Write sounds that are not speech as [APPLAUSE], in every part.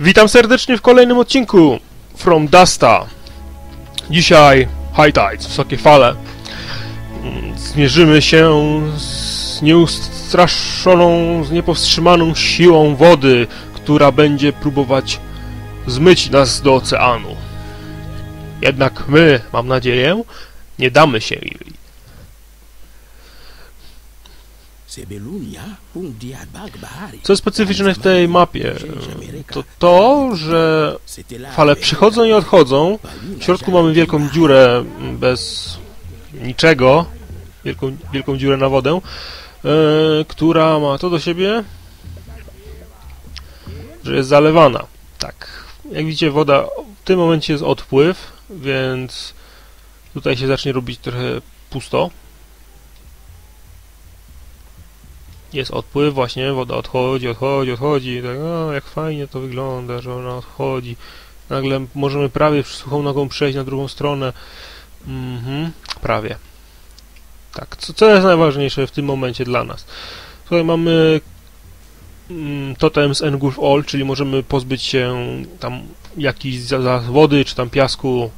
Witam serdecznie w kolejnym odcinku From Dusta. Dzisiaj High Tides, wysokie fale. Mm, Zmierzymy się z nieustraszoną, z niepowstrzymaną siłą wody, która będzie próbować zmyć nas do oceanu. Jednak my, mam nadzieję, nie damy się jej. Co jest specyficzne w tej mapie, to to, że fale przychodzą i odchodzą. W środku mamy wielką dziurę bez niczego, wielką, wielką dziurę na wodę, e, która ma to do siebie, że jest zalewana. Tak, jak widzicie woda w tym momencie jest odpływ, więc tutaj się zacznie robić trochę pusto. Jest odpływ, właśnie, woda odchodzi, odchodzi, odchodzi, tak, jak fajnie to wygląda, że ona odchodzi. Nagle możemy prawie suchą nogą przejść na drugą stronę. Mhm, prawie. Tak, co, co jest najważniejsze w tym momencie dla nas? Tutaj mamy mm, totem z Engulf All, czyli możemy pozbyć się tam jakichś wody, czy tam piasku,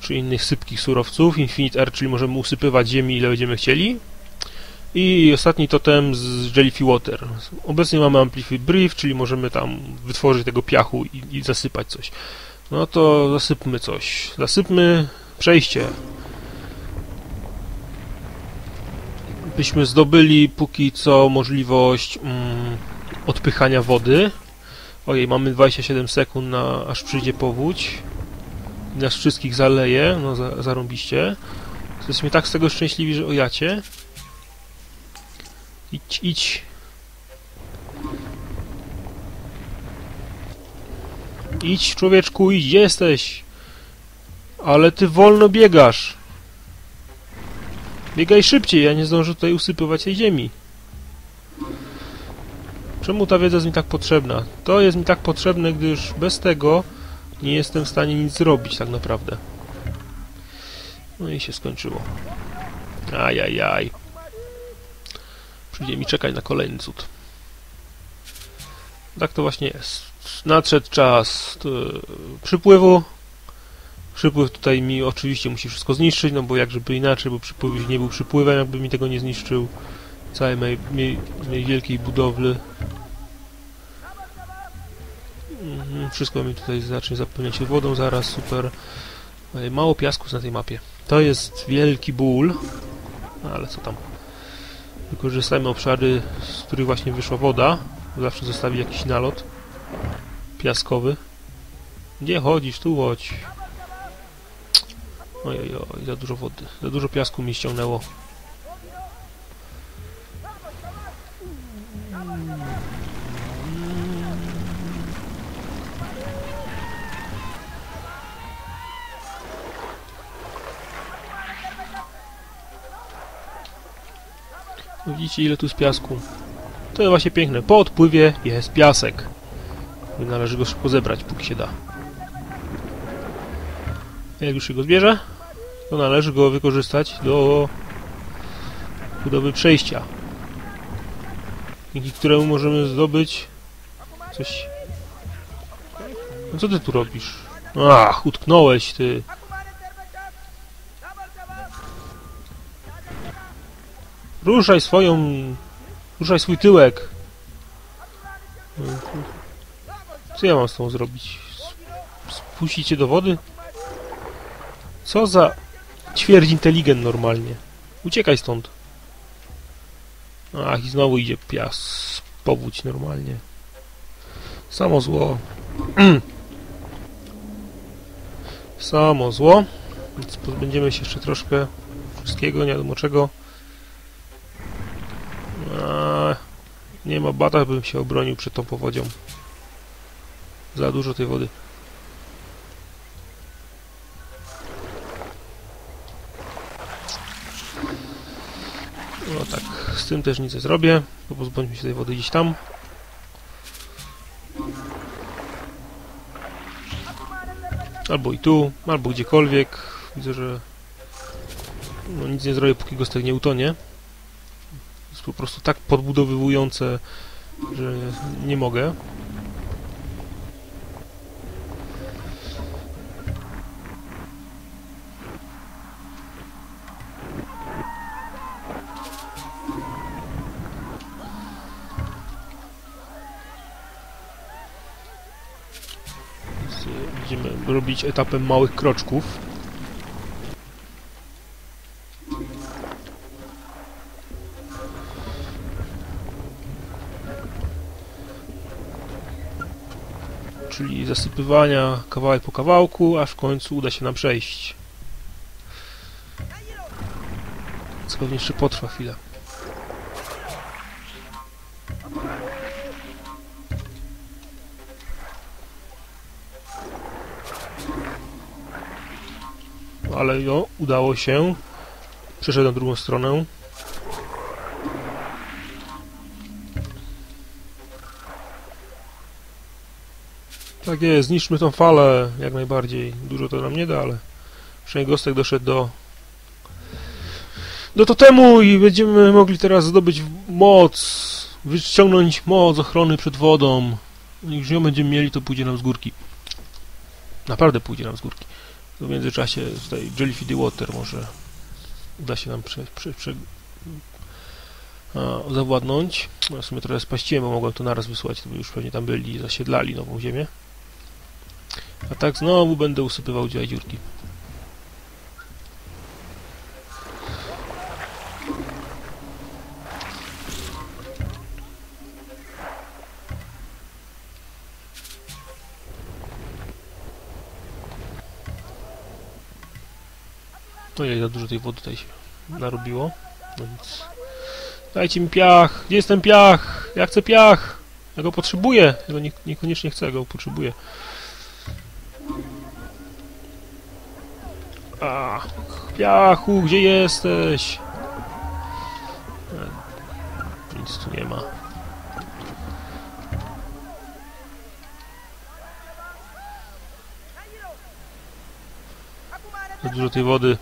czy innych sypkich surowców. Infinite Air, czyli możemy usypywać ziemi ile będziemy chcieli. I ostatni totem z Jellyfy Water. Obecnie mamy Amplify Brief, czyli możemy tam wytworzyć tego piachu i, i zasypać coś. No to zasypmy coś. Zasypmy przejście. Byśmy zdobyli póki co możliwość mm, odpychania wody. Ojej, mamy 27 sekund na aż przyjdzie powódź. I nas wszystkich zaleje, no za, zarąbiście. Jesteśmy tak z tego szczęśliwi, że ojacie. Idź, idź. Idź, człowieczku, idź, gdzie jesteś? Ale ty wolno biegasz. Biegaj szybciej, ja nie zdążę tutaj usypywać tej ziemi. Czemu ta wiedza jest mi tak potrzebna? To jest mi tak potrzebne, gdyż bez tego nie jestem w stanie nic zrobić tak naprawdę. No i się skończyło. Ajajaj. Przyjdzie mi czekać na kolejny cud. Tak to właśnie jest. Nadszedł czas e, przypływu. Przypływ tutaj mi oczywiście musi wszystko zniszczyć, no bo jak żeby inaczej, bo przypływ nie był przypływem, jakby mi tego nie zniszczył całej mojej, mojej, mojej wielkiej budowli. Mhm, Wszystko mi tutaj zacznie zapełniać się wodą zaraz, super. Ale Mało piasku na tej mapie. To jest wielki ból, ale co tam. Wykorzystajmy obszary, z których właśnie wyszła woda. Zawsze zostawi jakiś nalot piaskowy. Gdzie chodzisz? Tu chodź. Ojej, oj, za dużo wody. Za dużo piasku mi ściągnęło. Widzicie ile tu jest piasku? To jest właśnie piękne. Po odpływie jest piasek. Należy go szybko zebrać, póki się da. Jak już się go zbierze, to należy go wykorzystać do budowy przejścia. Dzięki któremu możemy zdobyć coś... No co ty tu robisz? Ach, utknąłeś ty. Ruszaj swoją... Ruszaj swój tyłek. Co ja mam z tą zrobić? Spuścić do wody? Co za... Ćwierć inteligent normalnie. Uciekaj stąd. Ach, i znowu idzie pias. Powódź normalnie. Samo zło. [CLEARS THROAT] Samo zło. Więc pozbędziemy się jeszcze troszkę wszystkiego, nie wiadomo czego. A, nie ma bata, bym się obronił przed tą powodzią. Za dużo tej wody. No tak, z tym też nic nie zrobię, bo pozbądźmy się tej wody gdzieś tam. Albo i tu, albo gdziekolwiek. Widzę, że no nic nie zrobię, póki gostek nie utonie po prostu tak podbudowywujące, że nie mogę. Będziemy e, robić etapem małych kroczków. Czyli zasypywania kawałek po kawałku, aż w końcu uda się nam przejść. Co pewnie jeszcze potrwa chwilę. Ale jo, udało się. Przeszedł na drugą stronę. Tak jest, zniszczmy tą falę jak najbardziej. Dużo to nam nie da, ale przynajmniej Gostek doszedł do do totemu i będziemy mogli teraz zdobyć moc, wyciągnąć moc ochrony przed wodą. Jak już ją będziemy mieli, to pójdzie nam z górki. Naprawdę pójdzie nam z górki. W międzyczasie tutaj Jellyfeedy Water może uda się nam prze, prze, prze, a, zawładnąć. Ja w sumie trochę spaściłem, bo mogłem to naraz wysłać, to by już pewnie tam byli i zasiedlali nową ziemię. A tak znowu będę usypywał dziaj dziurki. Ojej, za dużo tej wody tutaj się narobiło. No nic. Dajcie mi piach! Gdzie jest ten piach? Ja chcę piach! Ja go potrzebuję! Go nie, niekoniecznie chcę, go potrzebuję. Piachu, gdzie jesteś? E, Nic tu nie ma. Za dużo tej wody.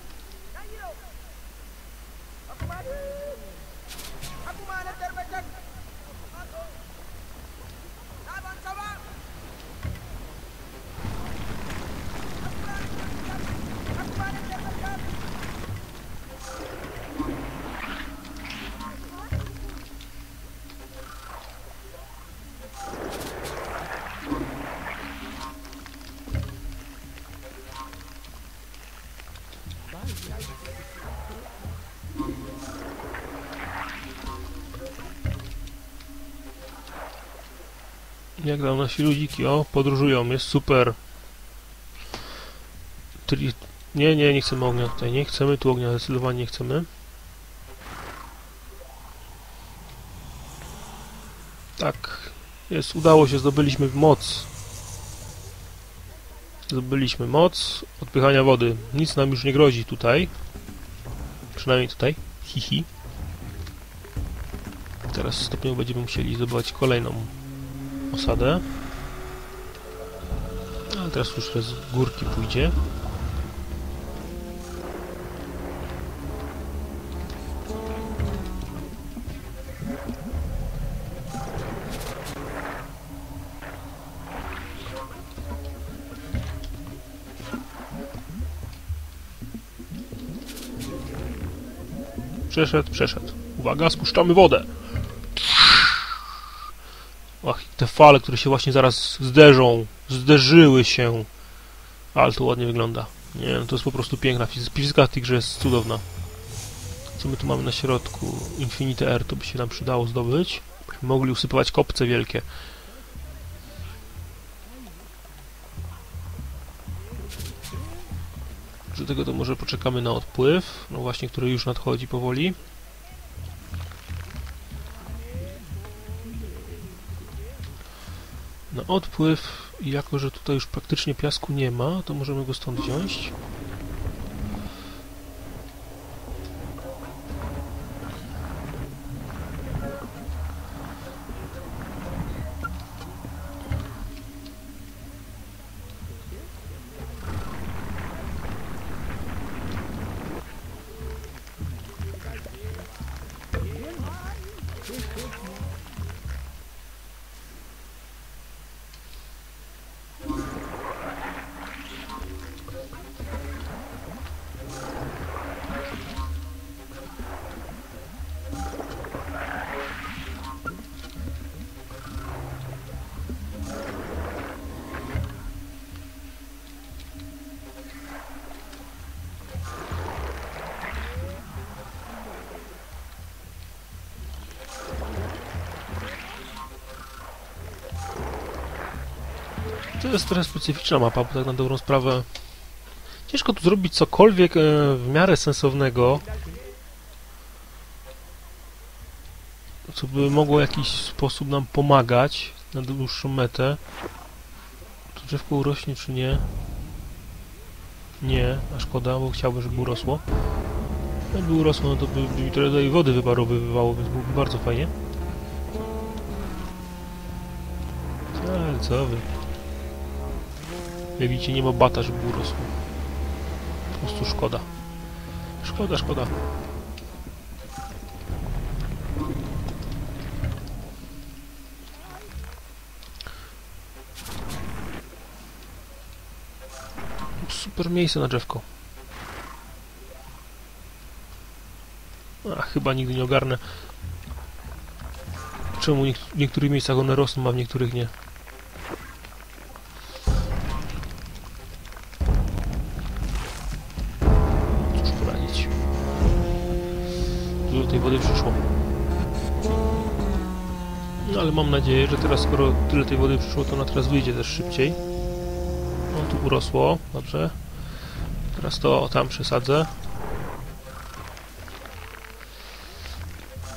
Jak tam nasi ludziki? O, podróżują, jest super. Nie, nie, nie chcemy ognia tutaj, nie chcemy tu ognia, zdecydowanie nie chcemy. Tak, jest, udało się, zdobyliśmy moc. Zdobyliśmy moc odpychania wody. Nic nam już nie grozi tutaj. Przynajmniej tutaj. Hihi. Teraz stopniowo będziemy musieli zdobywać kolejną osadę. Ale teraz już z górki pójdzie. Przeszedł, przeszedł. Uwaga, spuszczamy wodę. Ach, te fale, które się właśnie zaraz zderzą, zderzyły się. Ale to ładnie wygląda. Nie no, to jest po prostu piękna fizyka. Tej grze jest cudowna. Co my tu mamy na środku? Infinite Air, to by się nam przydało zdobyć. Mogli usypywać kopce wielkie. Do tego to może poczekamy na odpływ, no właśnie, który już nadchodzi powoli. Na odpływ, jako że tutaj już praktycznie piasku nie ma, to możemy go stąd wziąć. To jest trochę specyficzna mapa, bo tak na dobrą sprawę ciężko tu zrobić cokolwiek e, w miarę sensownego, co by mogło w jakiś sposób nam pomagać na dłuższą metę. To drzewko urośnie czy nie? Nie, a szkoda, bo chciałbym, żeby urosło. Jakby urosło, no to by, by mi trochę wody wyparowywało, więc byłoby bardzo fajnie. Ale co wy? Jak widzicie, nie ma bata, żeby urosło. Po prostu szkoda. Szkoda, szkoda. Super miejsce na drzewko. A, chyba nigdy nie ogarnę. Czemu w niektórych miejscach one rosną, a w niektórych nie. Mam nadzieję, że teraz skoro tyle tej wody przyszło, to ona teraz wyjdzie też szybciej. O, tu urosło, dobrze. Teraz to tam przesadzę.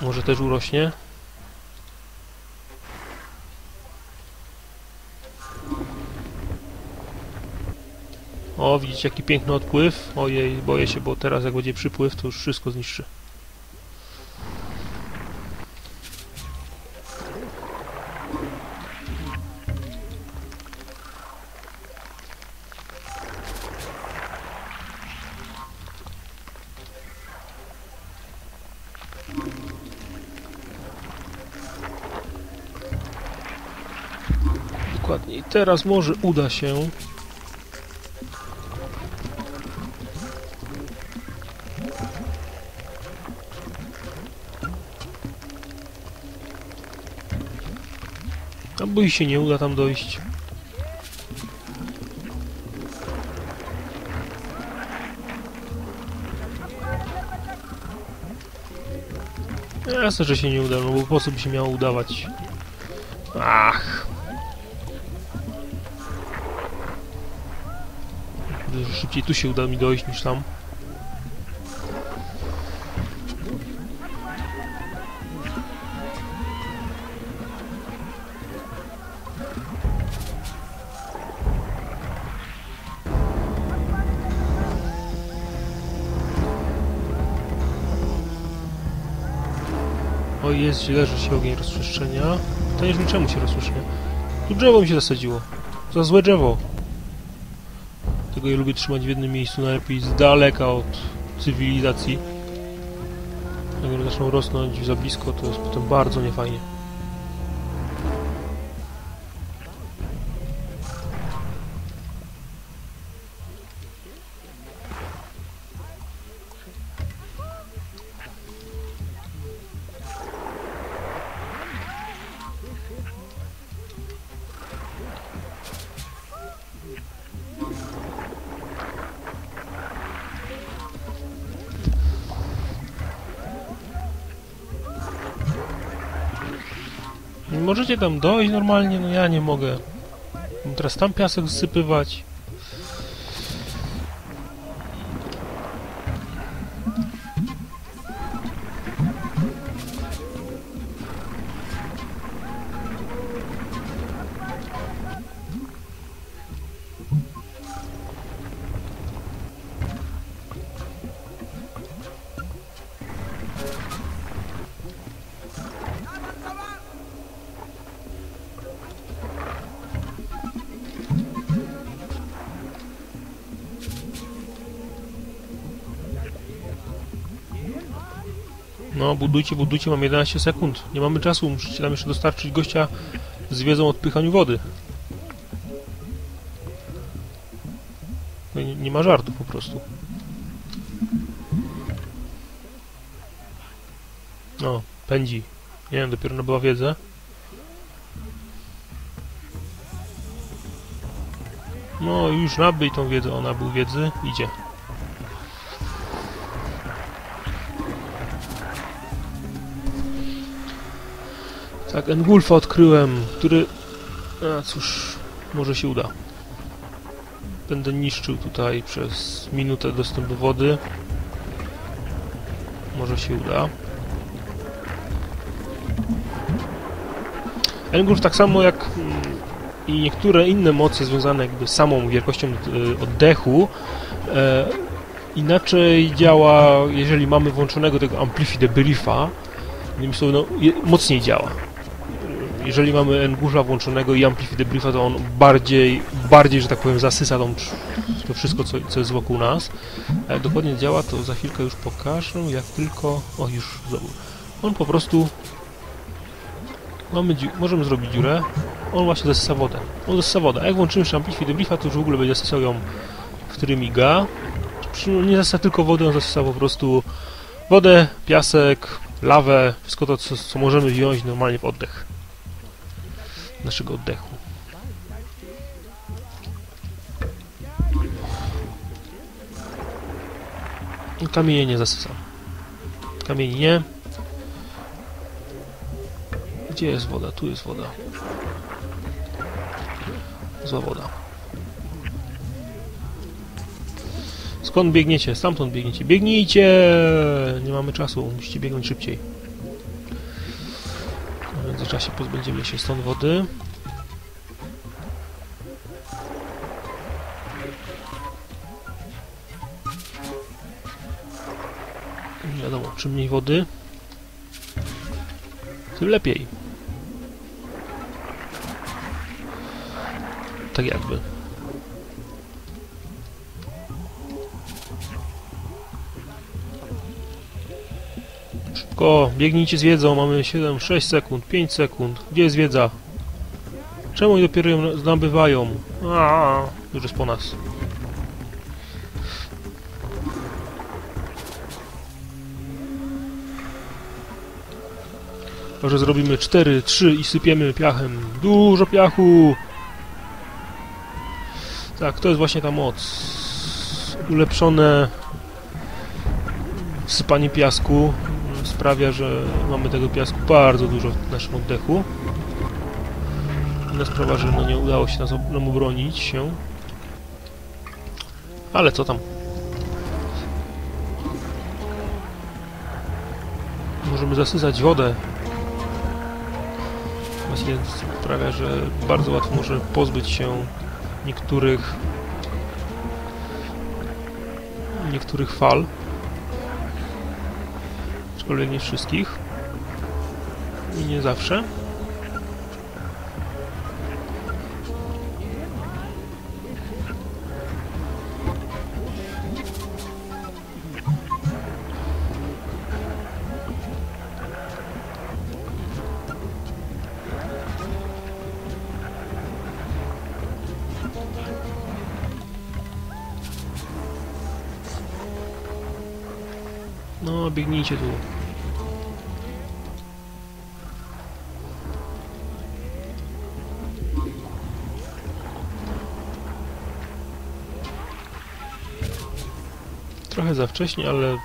Może też urośnie. O, widzicie jaki piękny odpływ. Ojej, boję się, bo teraz jak będzie przypływ, to już wszystko zniszczy. Dokładnie. I teraz może uda się Albo i się nie uda tam dojść. Jasne, że się nie uda, no bo po co by się miało udawać? Ach. Że Szybciej tu się uda mi dojść niż tam. O jest źle, że się ogień rozprzestrzenia. To nie wiem czemu się rozprzestrzenia. Tu drzewo mi się zasadziło. Za złe drzewo. Tego je lubię trzymać w jednym miejscu, najlepiej z daleka od cywilizacji. Jak zaczną rosnąć za blisko, to jest potem bardzo niefajnie. Możecie tam dojść normalnie, no ja nie mogę. Teraz tam piasek zsypywać. No, budujcie, budujcie, mam 11 sekund. Nie mamy czasu, musicie nam jeszcze dostarczyć gościa z wiedzą o odpychaniu wody. No, nie, nie ma żartu po prostu. No, pędzi. Nie wiem, dopiero nabyła wiedzę. No, już nabyj tą wiedzę, ona był wiedzy, idzie. Tak, Engulfa odkryłem, który... A cóż... Może się uda. Będę niszczył tutaj przez minutę dostęp do wody. Może się uda. Engulf tak samo jak mm, i niektóre inne moce związane jakby samą wielkością y, oddechu e, inaczej działa, jeżeli mamy włączonego tego Amplify Debriefa, innymi słowy, no, mocniej działa. Jeżeli mamy Engulfa włączonego i Amplify Debriefa, to on bardziej, bardziej, że tak powiem, zasysa tą, to wszystko, co, co jest wokół nas. Jak dokładnie działa, to za chwilkę już pokażę, jak tylko... O, już znowu. On po prostu... Mamy możemy zrobić dziurę. On właśnie zasysa wodę. On zasysa wodę. A jak włączymy jeszcze Amplify Debriefa, to już w ogóle będzie zasysał ją w trymiga. Przy- Nie zasysa tylko wodę, on zasysa po prostu wodę, piasek, lawę, wszystko to, co, co możemy wziąć normalnie w oddech. Naszego oddechu. Kamienie nie zasysam. Kamieni nie. Gdzie jest woda? Tu jest woda. Zła woda. Skąd biegniecie? Stamtąd biegniecie. Biegnijcie! Nie mamy czasu, musicie biegnąć szybciej. Międzyczasie pozbędziemy się stąd wody. Wiadomo, czym mniej wody, tym lepiej. Tak jakby. Szybko, biegnijcie z wiedzą, mamy 7, 6 sekund, 5 sekund. Gdzie jest wiedza? Czemu oni dopiero ją nabywają? A, już jest po nas. Może zrobimy 4, 3 i sypiemy piachem. Dużo piachu! Tak, to jest właśnie ta moc. Ulepszone wsypanie piasku sprawia, że mamy tego piasku bardzo dużo w naszym oddechu. Inna sprawa, że no nie udało się nas, nam obronić się. Ale co tam? Możemy zasysać wodę. Właśnie sprawia, że bardzo łatwo możemy pozbyć się niektórych niektórych fal. Aczkolwiek nie wszystkich. I nie zawsze. No, biegnijcie tu. Trochę za wcześnie, ale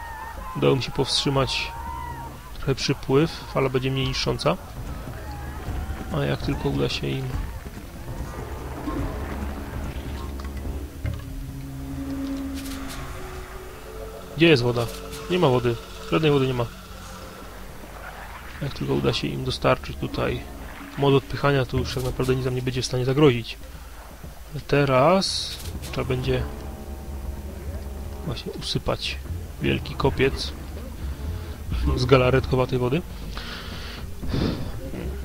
udało mi się powstrzymać trochę przypływ. Fala będzie mniej niszcząca. A jak tylko uda się im Gdzie jest woda? Nie ma wody. Żadnej wody nie ma. Jak tylko uda się im dostarczyć tutaj mod odpychania, to już tak naprawdę nic nam nie będzie w stanie zagrozić. Teraz trzeba będzie właśnie usypać wielki kopiec z galaretkowatej wody.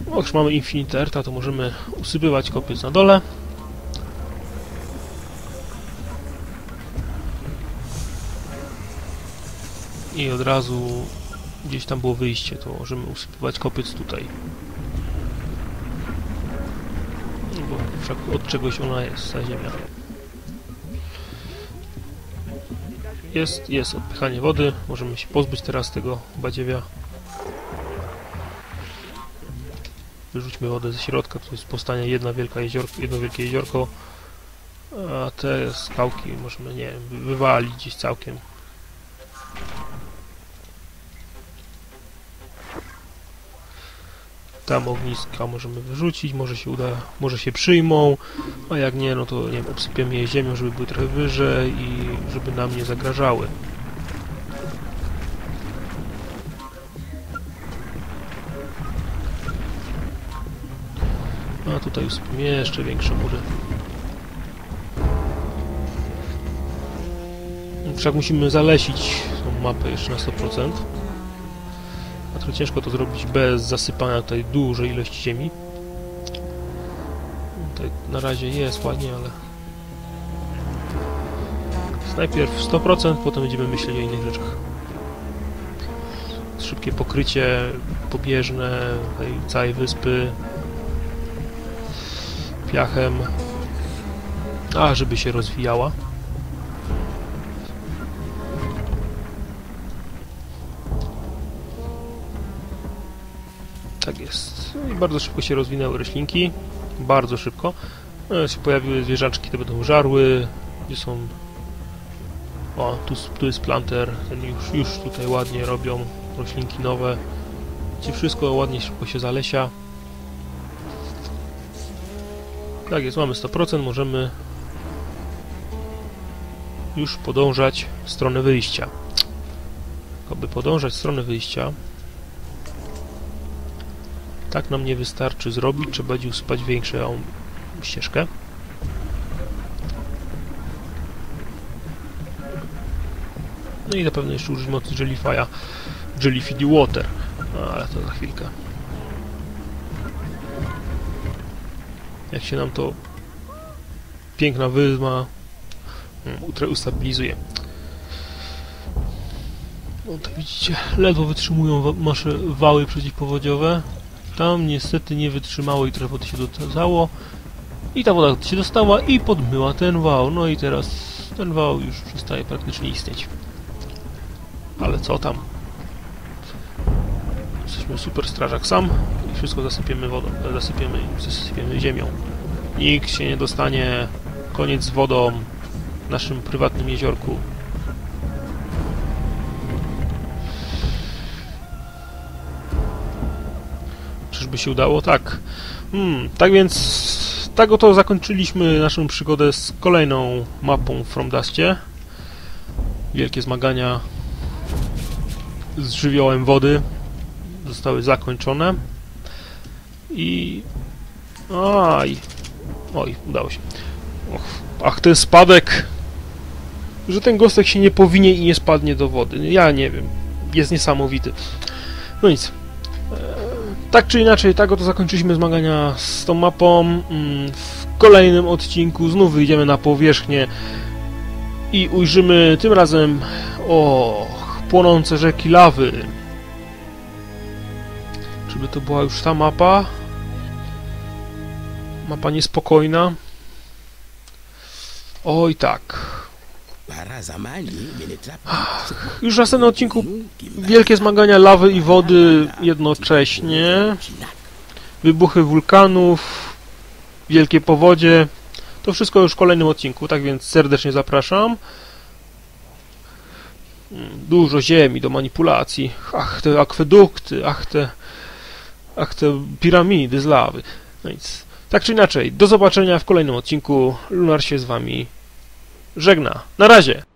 No, już mamy Infinite Eartha, to możemy usypywać kopiec na dole. I od razu gdzieś tam było wyjście, to możemy usypywać kopiec tutaj. No Bo od czegoś ona jest, ta ziemia. Jest, jest odpychanie wody. Możemy się pozbyć teraz tego badziewia. Wyrzućmy wodę ze środka, to jest powstanie jedna wielka jeziorko, jedno wielkie jeziorko. A te skałki możemy, nie wiem, wywalić gdzieś całkiem. Tam ogniska możemy wyrzucić, może się uda, może się przyjmą, a jak nie, no to nie wiem, obsypiemy je ziemią, żeby były trochę wyżej i żeby nam nie zagrażały. A tutaj usypiemy jeszcze większe mury. Wszak musimy zalesić tą mapę jeszcze na 100%. A trochę ciężko to zrobić bez zasypania tutaj dużej ilości ziemi. Tutaj na razie jest ładnie, ale... Najpierw 100%, potem będziemy myśleć o innych rzeczach. Szybkie pokrycie pobieżne tej całej wyspy piachem, a żeby się rozwijała. Tak jest. No I bardzo szybko się rozwinęły roślinki. Bardzo szybko. No, się pojawiły zwierzaczki, te będą żarły. Gdzie są... O, tu, tu jest planter. Ten już, już tutaj ładnie robią roślinki nowe. Gdzie wszystko ładnie, szybko się zalesia. Tak jest, mamy 100%, możemy już podążać w stronę wyjścia. Aby podążać w stronę wyjścia, tak nam nie wystarczy zrobić, trzeba będzie usypać większą ścieżkę. No i na pewno jeszcze użyć mocy Jellyfy'a, Jellyfeedy Water, no, ale to za chwilkę. Jak się nam to piękna wyzma hmm, ustabilizuje. No to widzicie, ledwo wytrzymują nasze wały przeciwpowodziowe. Tam niestety nie wytrzymało i trochę wody się dostało. I ta woda się dostała i podmyła ten wał. No i teraz ten wał już przestaje praktycznie istnieć. Ale co tam? Jesteśmy super strażak sam i wszystko zasypiemy wodą, zasypiemy, zasypiemy ziemią. Nikt się nie dostanie. Koniec z wodą w naszym prywatnym jeziorku. Czyżby się udało? Tak. Hmm, tak więc tak oto zakończyliśmy naszą przygodę z kolejną mapą From Dustie. Wielkie zmagania z żywiołem wody zostały zakończone. I... Aj... Oj, udało się. Och, ach, ten spadek... Że ten gostek się nie powinie i nie spadnie do wody. Ja nie wiem. Jest niesamowity. No nic. Tak czy inaczej, tak oto zakończyliśmy zmagania z tą mapą. Mm, w kolejnym odcinku znów wyjdziemy na powierzchnię i ujrzymy tym razem o płonące rzeki lawy. Czyby to była już ta mapa? Mapa niespokojna. Oj tak. Już w następnym odcinku wielkie zmagania lawy i wody jednocześnie. Wybuchy wulkanów, wielkie powodzie. To wszystko już w kolejnym odcinku, tak więc serdecznie zapraszam. Dużo ziemi do manipulacji. Ach, te akwedukty, ach te, ach te piramidy z lawy. No nic. Tak czy inaczej, do zobaczenia w kolejnym odcinku. Lunar się z Wami żegna. Na razie!